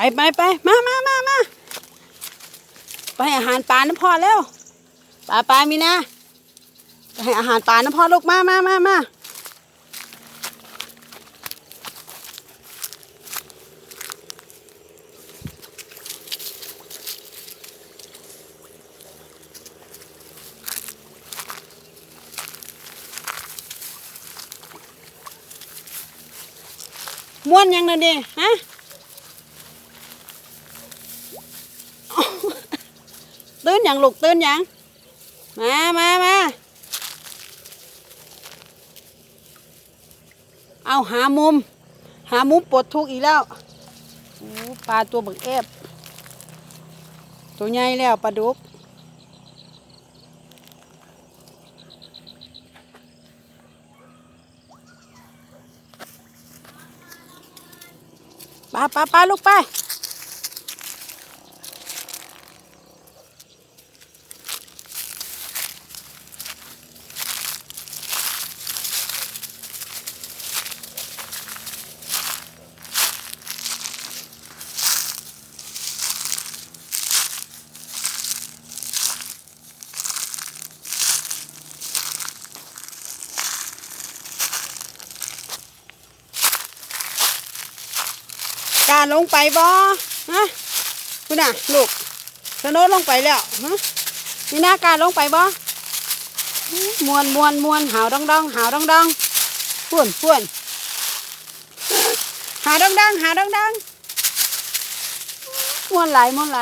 ไปไปไปมามามามาไปอาหารปลาน้ำพ่อแล้วปลาปลามีนะไปให้อาหารปลาน้ำพ่อลูกมามามามาม้วนยังนั่นดิฮะ ตื่นยังลูกตื่นยังมามามาเอาหามุม หามุมปลดทุกข์อีกแล้วปลาตัวบักเอฟตัวใหญ่แล้วปลาดุกปลาปลาปลาลูกไป กาลงไปบ่ฮะคุณน่ะลูกสโนว์ลงไปแล้วฮะนี่น่ากาลงไปบ่มวนมวนมวนหาวดองดองหาวดองดองพ่วนพ่วนหาวดองดองหาวดองดองมวนไหลมวนไหล